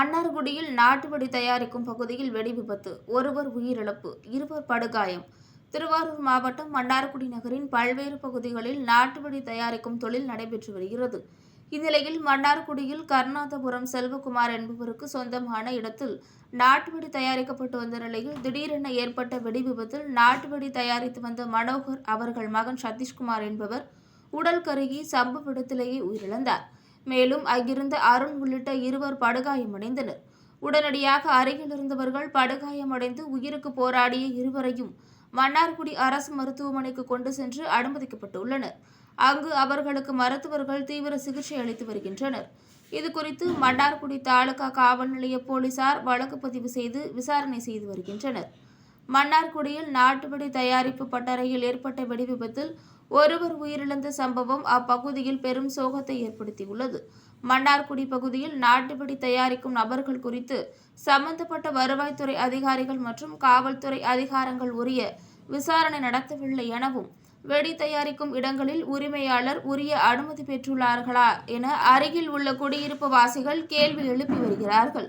மன்னார்குடியில் நாட்டுவடி தயாரிக்கும் பகுதியில் வெடி விபத்து. ஒருவர் உயிரிழப்பு. இருவர் படுகாயம். திருவாரூர் மாவட்டம் மன்னார்குடி நகரின் பல்வேறு பகுதிகளில் நாட்டுவடி தயாரிக்கும் தொழில் நடைபெற்று வருகிறது. இந்நிலையில் மன்னார்குடியில் கருணாதபுரம் செல்வகுமார் என்பவருக்கு சொந்தமான இடத்தில் நாட்டுவெடி தயாரிக்கப்பட்டு வந்த நிலையில் திடீரென ஏற்பட்ட வெடி விபத்தில் நாட்டுவெடி தயாரித்து வந்த மனோகர் அவர்கள் மகன் சதீஷ்குமார் என்பவர் உடல் கருகி சம்பவ இடத்திலேயே உயிரிழந்தார். மேலும் அங்கிருந்த அருண் உள்ளிட்ட இருவர் படுகாயமடைந்தனர். உடனடியாக அருகில் இருந்தவர்கள் படுகாயமடைந்து உயிருக்கு போராடிய இருவரையும் மன்னார்குடி அரசு மருத்துவமனைக்கு கொண்டு சென்று அனுமதிக்கப்பட்டுள்ளனர். அங்கு அவர்களுக்கு மருத்துவர்கள் தீவிர சிகிச்சை அளித்து வருகின்றனர். இதுகுறித்து மன்னார்குடி தாலுகா காவல் நிலைய போலீசார் வழக்கு பதிவு செய்து விசாரணை செய்து வருகின்றனர். மன்னார்குடியில் நாட்டுவெடி தயாரிப்பு பட்டறையில் ஏற்பட்ட வெடி விபத்தில் ஒருவர் உயிரிழந்த சம்பவம் அப்பகுதியில் பெரும் சோகத்தை ஏற்படுத்தியுள்ளது. மன்னார்குடி பகுதியில் நாட்டுப்படி தயாரிக்கும் நபர்கள் குறித்து சம்பந்தப்பட்ட வருவாய்த்துறை அதிகாரிகள் மற்றும் காவல்துறை அதிகாரங்கள் உரிய விசாரணை நடத்தவில்லை எனவும் வெடி தயாரிக்கும் இடங்களில் உரிமையாளர் உரிய அனுமதி பெற்றுள்ளார்களா என அருகில் உள்ள குடியிருப்பு வாசிகள் கேள்வி எழுப்பி வருகிறார்கள்.